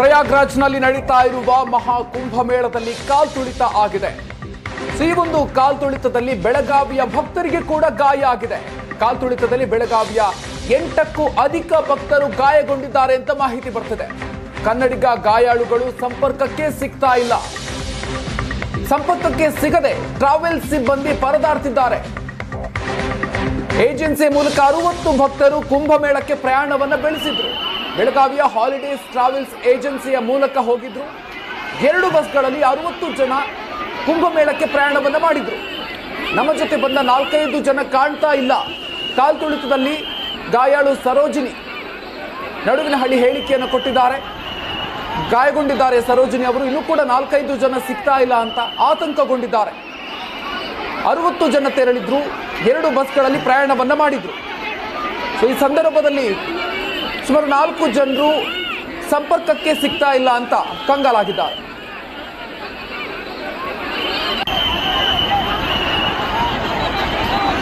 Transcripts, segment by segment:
ಪ್ರಯಾಗ್ರಾಜ್ನಲ್ಲಿ ನಡೀತಾ ಇರುವ ಮಹಾ ಕುಂಭಮೇಳದಲ್ಲಿ ಕಾಲ್ತುಳಿತ ಆಗಿದೆ. ಈ ಒಂದು ಕಾಲ್ತುಳಿತದಲ್ಲಿ ಬೆಳಗಾವಿಯ ಭಕ್ತರಿಗೆ ಕೂಡ ಗಾಯ ಆಗಿದೆ. ಕಾಲ್ತುಳಿತದಲ್ಲಿ ಬೆಳಗಾವಿಯ ಎಂಟಕ್ಕೂ ಅಧಿಕ ಭಕ್ತರು ಗಾಯಗೊಂಡಿದ್ದಾರೆ ಅಂತ ಮಾಹಿತಿ ಬರ್ತಿದೆ. ಕನ್ನಡಿಗ ಗಾಯಾಳುಗಳು ಸಂಪರ್ಕಕ್ಕೆ ಸಿಗ್ತಾ ಇಲ್ಲ. ಸಂಪರ್ಕಕ್ಕೆ ಸಿಗದೆ ಟ್ರಾವೆಲ್ ಸಿಬ್ಬಂದಿ ಪರದಾಡ್ತಿದ್ದಾರೆ. ಏಜೆನ್ಸಿ ಮೂಲಕ ಅರುವತ್ತು ಭಕ್ತರು ಕುಂಭಮೇಳಕ್ಕೆ ಪ್ರಯಾಣವನ್ನು ಬೆಳೆಸಿದ್ರು. ಬೆಳಗಾವಿಯ ಹಾಲಿಡೇಸ್ ಟ್ರಾವೆಲ್ಸ್ ಏಜೆನ್ಸಿಯ ಮೂಲಕ ಹೋಗಿದ್ರು. ಎರಡು ಬಸ್ಗಳಲ್ಲಿ ಅರವತ್ತು ಜನ ಕುಂಭಮೇಳಕ್ಕೆ ಪ್ರಯಾಣವನ್ನು ಮಾಡಿದ್ರು. ನಮ್ಮ ಜೊತೆ ಬಂದ ನಾಲ್ಕೈದು ಜನ ಕಾಣ್ತಾ ಇಲ್ಲ. ಕಾಲ್ತುಳಿತದಲ್ಲಿ ಗಾಯಾಳು ಸರೋಜಿನಿ. ನಡುವಿನ ಹಳ್ಳಿ ಹೇಳಿಕೆಯನ್ನು ಕೊಟ್ಟಿದ್ದಾರೆ. ಗಾಯಗೊಂಡಿದ್ದಾರೆ ಸರೋಜಿನಿ ಅವರು. ಇನ್ನೂ ಕೂಡ ನಾಲ್ಕೈದು ಜನ ಸಿಗ್ತಾ ಇಲ್ಲ ಅಂತ ಆತಂಕಗೊಂಡಿದ್ದಾರೆ. ಅರವತ್ತು ಜನ ತೆರಳಿದ್ರು. ಎರಡು ಬಸ್ಗಳಲ್ಲಿ ಪ್ರಯಾಣವನ್ನು ಮಾಡಿದ್ರು. ಸೊ ಈ ಸಂದರ್ಭದಲ್ಲಿ ಸುಮಾರು ನಾಲ್ಕು ಜನರು ಸಂಪರ್ಕಕ್ಕೆ ಸಿಗ್ತಾ ಇಲ್ಲ ಅಂತ ಕಂಗಾಲಾಗಿದ್ದಾರೆ.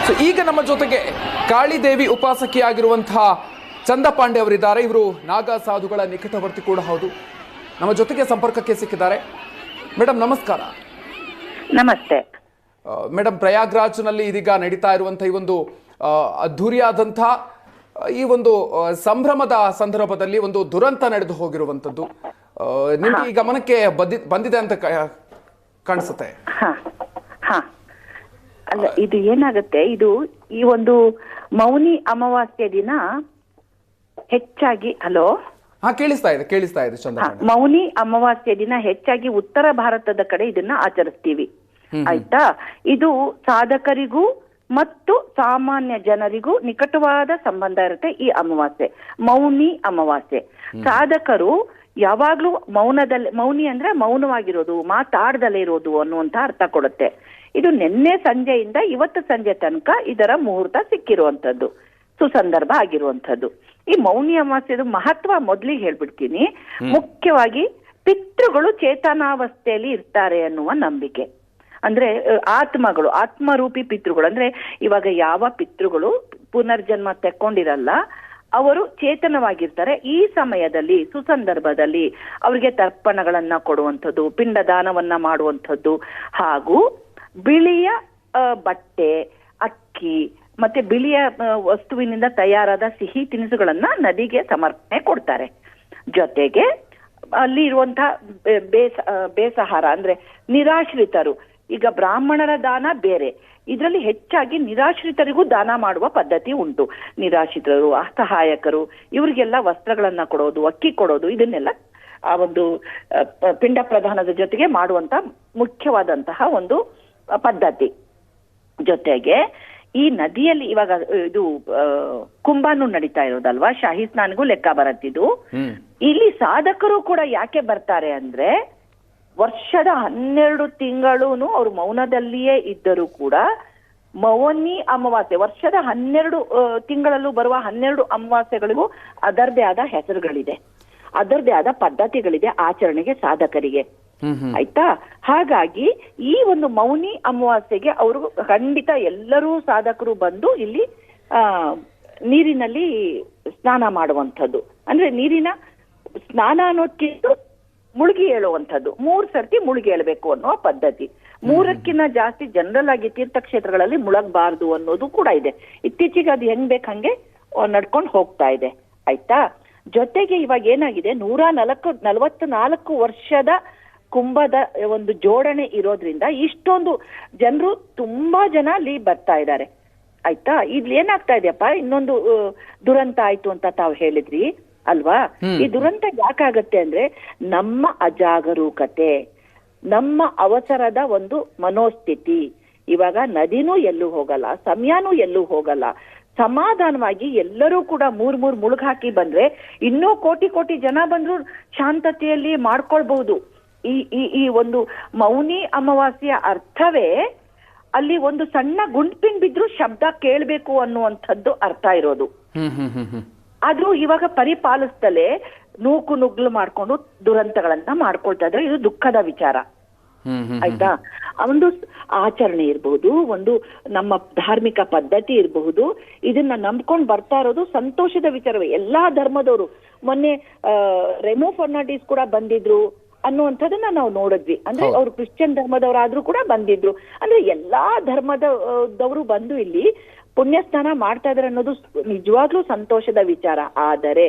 ಸೊ ಈಗ ನಮ್ಮ ಜೊತೆಗೆ ಕಾಳಿದೇವಿ ಉಪಾಸಕಿಯಾಗಿರುವಂತಹ ಚಂದ ಪಾಂಡೆ ಅವರಿದ್ದಾರೆ. ಇವರು ನಾಗಾ ಸಾಧುಗಳ ನಿಕಟವರ್ತಿ ಕೂಡ ಹೌದು. ನಮ್ಮ ಜೊತೆಗೆ ಸಂಪರ್ಕಕ್ಕೆ ಸಿಕ್ಕಿದ್ದಾರೆ. ಮೇಡಮ್ ನಮಸ್ಕಾರ. ನಮಸ್ತೆ. ಮೇಡಮ್ ಪ್ರಯಾಗ್ರಾಜ್ನಲ್ಲಿ ಇದೀಗ ನಡೀತಾ ಇರುವಂತಹ ಈ ಒಂದು ಅದ್ದೂರಿಯಾದಂತಹ ಈ ಒಂದು ಸಂಭ್ರಮದ ಸಂದರ್ಭದಲ್ಲಿ ಒಂದು ದುರಂತ ನಡೆದು ಹೋಗಿರುವಂತದ್ದು ನಿಮ್ಗೆ ಈ ಗಮನಕ್ಕೆ ಬಂದಿ ಬಂದಿದೆ ಅಂತ ಕಾಣಿಸುತ್ತೆ? ಹ ಹ. ಅಲ್ಲ ಇದು ಏನಾಗುತ್ತೆ ಇದು ಈ ಒಂದು ಮೌನಿ ಅಮಾವಾಸ್ಯೆ ದಿನ ಹೆಚ್ಚಾಗಿ ಹಲೋ? ಹಾ ಕೇಳಿಸ್ತಾ ಇದೆ ಕೇಳಿಸ್ತಾ ಇದೆ ಮೌನಿ ಅಮಾವಾಸ್ಯೆ ದಿನ ಹೆಚ್ಚಾಗಿ ಉತ್ತರ ಭಾರತದ ಕಡೆ ಇದನ್ನ ಆಚರಿಸ್ತೀವಿ. ಆಯ್ತಾ? ಇದು ಸಾಧಕರಿಗೂ ಮತ್ತು ಸಾಮಾನ್ಯ ಜನರಿಗೂ ನಿಕಟವಾದ ಸಂಬಂಧ ಇರುತ್ತೆ ಈ ಅಮಾವಾಸ್ಯೆ ಮೌನಿ ಅಮಾವಾಸ್ಯೆ. ಸಾಧಕರು ಯಾವಾಗ್ಲೂ ಮೌನದಲ್ಲಿ ಮೌನಿ ಅಂದ್ರೆ ಮೌನವಾಗಿರೋದು ಮಾತಾಡ್ದಲೇ ಇರೋದು ಅನ್ನುವಂತ ಅರ್ಥ ಕೊಡುತ್ತೆ. ಇದು ನಿನ್ನೆ ಸಂಜೆಯಿಂದ ಇವತ್ತು ಸಂಜೆ ತನಕ ಇದರ ಮುಹೂರ್ತ ಸಿಕ್ಕಿರುವಂತದ್ದು ಸುಸಂದರ್ಭ ಆಗಿರುವಂತದ್ದು ಈ ಮೌನಿ ಅಮಾವಾಸ್ಯದ ಮಹತ್ವ ಮೊದ್ಲಿಗೆ ಹೇಳ್ಬಿಡ್ತೀನಿ. ಮುಖ್ಯವಾಗಿ ಪಿತೃಗಳು ಚೇತನಾವಸ್ಥೆಯಲ್ಲಿ ಇರ್ತಾರೆ ಅನ್ನುವ ನಂಬಿಕೆ. ಅಂದ್ರೆ ಆತ್ಮಗಳು, ಆತ್ಮರೂಪಿ ಪಿತೃಗಳು. ಅಂದ್ರೆ, ಇವಾಗ ಯಾವ ಪಿತೃಗಳು ಪುನರ್ಜನ್ಮ ತೆಕ್ಕೊಂಡಿರಲ್ಲ, ಅವರು ಚೇತನವಾಗಿರ್ತಾರೆ. ಈ ಸಮಯದಲ್ಲಿ, ಸುಸಂದರ್ಭದಲ್ಲಿ ಅವರಿಗೆ ತರ್ಪಣಗಳನ್ನ ಕೊಡುವಂಥದ್ದು, ಪಿಂಡದಾನವನ್ನ ಮಾಡುವಂಥದ್ದು. ಹಾಗೂ ಬಿಳಿಯ ಬಟ್ಟೆ, ಅಕ್ಕಿ, ಮತ್ತೆ ಬಿಳಿಯ ವಸ್ತುವಿನಿಂದ ತಯಾರಾದ ಸಿಹಿ ತಿನಿಸುಗಳನ್ನ ನದಿಗೆ ಸಮರ್ಪಣೆ ಕೊಡ್ತಾರೆ. ಜೊತೆಗೆ, ಅಲ್ಲಿ ಇರುವಂತಹ ಬೇಸ ಬೇಸಹಾರ, ಅಂದ್ರೆ ನಿರಾಶ್ರಿತರು ಈಗ ಬ್ರಾಹ್ಮಣರ ದಾನ ಬೇರೆ. ಇದರಲ್ಲಿ ಹೆಚ್ಚಾಗಿ ನಿರಾಶ್ರಿತರಿಗೂ ದಾನ ಮಾಡುವ ಪದ್ಧತಿ ಉಂಟು. ನಿರಾಶ್ರಿತರು ಅಸಹಾಯಕರು ಇವರಿಗೆಲ್ಲ ವಸ್ತ್ರಗಳನ್ನ ಕೊಡೋದು ಅಕ್ಕಿ ಕೊಡೋದು ಇದನ್ನೆಲ್ಲ ಆ ಒಂದು ಪಿಂಡ ಪ್ರಧಾನದ ಜೊತೆಗೆ ಮಾಡುವಂತ ಮುಖ್ಯವಾದಂತಹ ಒಂದು ಪದ್ಧತಿ. ಜೊತೆಗೆ ಈ ನದಿಯಲ್ಲಿ ಇವಾಗ ಇದು ಕುಂಭಾನು ಕುಂಭನೂ ನಡೀತಾ ಇರೋದಲ್ವಾ? ಶಾಹಿ ಸ್ನಾನಿಗೂ ಲೆಕ್ಕ ಬರತ್ತಿದ್ದು. ಹ್ಮ್. ಇಲ್ಲಿ ಸಾಧಕರು ಕೂಡ ಯಾಕೆ ಬರ್ತಾರೆ ಅಂದ್ರೆ ವರ್ಷದ ಹನ್ನೆರಡು ತಿಂಗಳೂನು ಅವ್ರು ಮೌನದಲ್ಲಿಯೇ ಇದ್ದರೂ ಕೂಡ ಮೌನಿ ಅಮಾವಾಸ್ಯೆ ವರ್ಷದ ಹನ್ನೆರಡು ತಿಂಗಳಲ್ಲೂ ಬರುವ ಹನ್ನೆರಡು ಅಮಾವಾಸ್ಯೆಗಳಿಗೂ ಅದರದೇ ಆದ ಹೆಸರುಗಳಿದೆ. ಅದರದೇ ಆದ ಪದ್ಧತಿಗಳಿದೆ ಆಚರಣೆಗೆ ಸಾಧಕರಿಗೆ. ಆಯ್ತಾ? ಹಾಗಾಗಿ ಈ ಒಂದು ಮೌನಿ ಅಮಾವಾಸ್ಯೆಗೆ ಅವರು ಖಂಡಿತ ಎಲ್ಲರೂ ಸಾಧಕರು ಬಂದು ಇಲ್ಲಿ ಆ ನೀರಿನಲ್ಲಿ ಸ್ನಾನ ಮಾಡುವಂಥದ್ದು. ಅಂದ್ರೆ ನೀರಿನ ಸ್ನಾನ ಅನ್ನೋದಕ್ಕಿಂತ ಮುಳುಗಿ ಹೇಳುವಂಥದ್ದು ಮೂರ್ ಸರ್ತಿ ಮುಳುಗಿ ಹೇಳಬೇಕು ಅನ್ನೋ ಪದ್ಧತಿ. ಮೂರಕ್ಕಿಂತ ಜಾಸ್ತಿ ಜನರಲ್ ಆಗಿ ತೀರ್ಥಕ್ಷೇತ್ರಗಳಲ್ಲಿ ಮುಳಗಬಾರ್ದು ಅನ್ನೋದು ಕೂಡ ಇದೆ. ಇತ್ತೀಚೆಗೆ ಅದು ಹೆಂಗ್ ಬೇಕು ಹಂಗೆ ನಡ್ಕೊಂಡು ಹೋಗ್ತಾ ಇದೆ. ಆಯ್ತಾ? ಜೊತೆಗೆ ಇವಾಗ ಏನಾಗಿದೆ, ನೂರ ನಲವತ್ತು ನಾಲ್ಕು ವರ್ಷದ ಕುಂಭದ ಒಂದು ಜೋಡಣೆ ಇರೋದ್ರಿಂದ ಇಷ್ಟೊಂದು ಜನರು ತುಂಬಾ ಜನ ಅಲ್ಲಿ ಬರ್ತಾ ಇದ್ದಾರೆ. ಆಯ್ತಾ? ಇಲ್ಲಿ ಏನಾಗ್ತಾ ಇದೆಯಪ್ಪ? ಇನ್ನೊಂದು ದುರಂತ ಆಯ್ತು ಅಂತ ತಾವು ಹೇಳಿದ್ರಿ. ಅಲ್ವಾ? ಈ ದುರಂತ ಯಾಕಾಗತ್ತೆ ಅಂದ್ರೆ ನಮ್ಮ ಅಜಾಗರೂಕತೆ ನಮ್ಮ ಅವಸರದ ಒಂದು ಮನೋಸ್ಥಿತಿ. ಇವಾಗ ನದಿನೂ ಎಲ್ಲೂ ಹೋಗಲ್ಲ ಸಮಯನೂ ಎಲ್ಲೂ ಹೋಗಲ್ಲ. ಸಮಾಧಾನವಾಗಿ ಎಲ್ಲರೂ ಕೂಡ ಮೂರ್ ಮೂರ್ ಮುಳುಗ್ ಹಾಕಿ ಬಂದ್ರೆ ಇನ್ನೂ ಕೋಟಿ ಕೋಟಿ ಜನ ಬಂದ್ರು ಶಾಂತತೆಯಲ್ಲಿ ಮಾಡ್ಕೊಳ್ಬಹುದು. ಈ ಈ ಈ ಒಂದು ಮೌನಿ ಅಮಾವಾಸ್ಯೆಯ ಅರ್ಥವೇ ಅಲ್ಲಿ ಒಂದು ಸಣ್ಣ ಗುಂಡ್ಪಿನ್ ಬಿದ್ರು ಶಬ್ದ ಕೇಳ್ಬೇಕು ಅನ್ನುವಂಥದ್ದು ಅರ್ಥ ಇರೋದು. ಅದು ಇವಾಗ ಪರಿಪಾಲಿಸ್ತಲೇ ನೂಕು ನುಗ್ಲು ಮಾಡ್ಕೊಂಡು ದುರಂತಗಳನ್ನ ಮಾಡ್ಕೊಳ್ತಾ ಇದ್ರೆ ಇದು ದುಃಖದ ವಿಚಾರ. ಆಯ್ತಾ? ಒಂದು ಆಚರಣೆ ಇರಬಹುದು ಒಂದು ನಮ್ಮ ಧಾರ್ಮಿಕ ಪದ್ಧತಿ ಇರಬಹುದು ಇದನ್ನ ನಂಬ್ಕೊಂಡು ಬರ್ತಾ ಇರೋದು ಸಂತೋಷದ ವಿಚಾರವೇ. ಎಲ್ಲಾ ಧರ್ಮದವರು ಮೊನ್ನೆ ರೆಮೋ ಫರ್ನಾಂಡಿಸ್ ಕೂಡ ಬಂದಿದ್ರು ಅನ್ನುವಂಥದ್ದನ್ನ ನಾವು ನೋಡಿದ್ವಿ. ಅಂದ್ರೆ. ಅವ್ರು ಕ್ರಿಶ್ಚಿಯನ್ ಧರ್ಮದವರಾದ್ರೂ ಕೂಡ ಬಂದಿದ್ರು. ಅಂದ್ರೆ ಎಲ್ಲಾ ಧರ್ಮದವರು ಬಂದು ಇಲ್ಲಿ ಪುಣ್ಯ ಸ್ನಾನ ಮಾಡ್ತಾ ಇದಾರೆ ಅನ್ನೋದು ನಿಜವಾಗ್ಲೂ ಸಂತೋಷದ ವಿಚಾರ. ಆದರೆ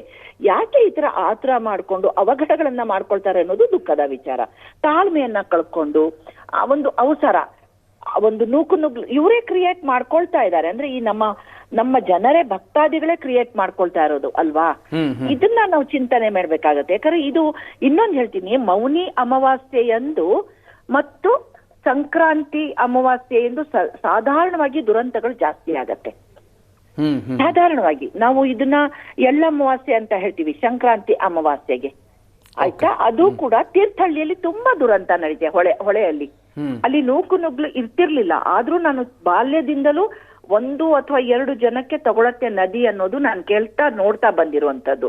ಯಾಕೆ ಈ ತರ ಆತರ ಮಾಡ್ಕೊಂಡು ಅವಘಡಗಳನ್ನ ಮಾಡ್ಕೊಳ್ತಾರೆ ಅನ್ನೋದು ದುಃಖದ ವಿಚಾರ. ತಾಳ್ಮೆಯನ್ನ ಕಳ್ಕೊಂಡು ಆ ಒಂದು ಅವಸರ ಒಂದು ನೂಕು ನುಗ್ಲು ಇವರೇ ಕ್ರಿಯೇಟ್ ಮಾಡ್ಕೊಳ್ತಾ ಇದ್ದಾರೆ ಅಂದ್ರೆ ಈ ನಮ್ಮ ನಮ್ಮ ಜನರೇ ಭಕ್ತಾದಿಗಳೇ ಕ್ರಿಯೇಟ್ ಮಾಡ್ಕೊಳ್ತಾ ಇರೋದು ಅಲ್ವಾ. ಇದನ್ನ ನಾವು ಚಿಂತನೆ ಮಾಡ್ಬೇಕಾಗತ್ತೆ. ಯಾಕಂದ್ರೆ ಇದು ಇನ್ನೊಂದು ಹೇಳ್ತೀನಿ ಮೌನಿ ಅಮಾವಾಸ್ಯೆ ಎಂದು ಮತ್ತು ಸಂಕ್ರಾಂತಿ ಅಮಾವಾಸ್ಯೆ ಎಂದು ಸಾಧಾರಣವಾಗಿ ದುರಂತಗಳು ಜಾಸ್ತಿ ಆಗತ್ತೆ. ಸಾಧಾರಣವಾಗಿ ನಾವು ಇದನ್ನ ಎಳ್ಳಮಾವಾಸ್ಯೆ ಅಂತ ಹೇಳ್ತೀವಿ ಸಂಕ್ರಾಂತಿ ಅಮಾವಾಸ್ಯೆಗೆ. ಆಯ್ತಾ? ಅದು ಕೂಡ ತೀರ್ಥಹಳ್ಳಿಯಲ್ಲಿ ತುಂಬಾ ದುರಂತ ನಡೀತೆ ಹೊಳೆ ಹೊಳೆಯಲ್ಲಿ. ಅಲ್ಲಿ ನೂಕು ನುಗ್ಲು ಇರ್ತಿರ್ಲಿಲ್ಲ. ಆದ್ರೂ ನಾನು ಬಾಲ್ಯದಿಂದಲೂ ಒಂದು ಅಥವಾ ಎರಡು ಜನಕ್ಕೆ ತಗೊಳತ್ತೆ ನದಿ ಅನ್ನೋದು ನಾನು ಕೇಳ್ತಾ ನೋಡ್ತಾ ಬಂದಿರುವಂತದ್ದು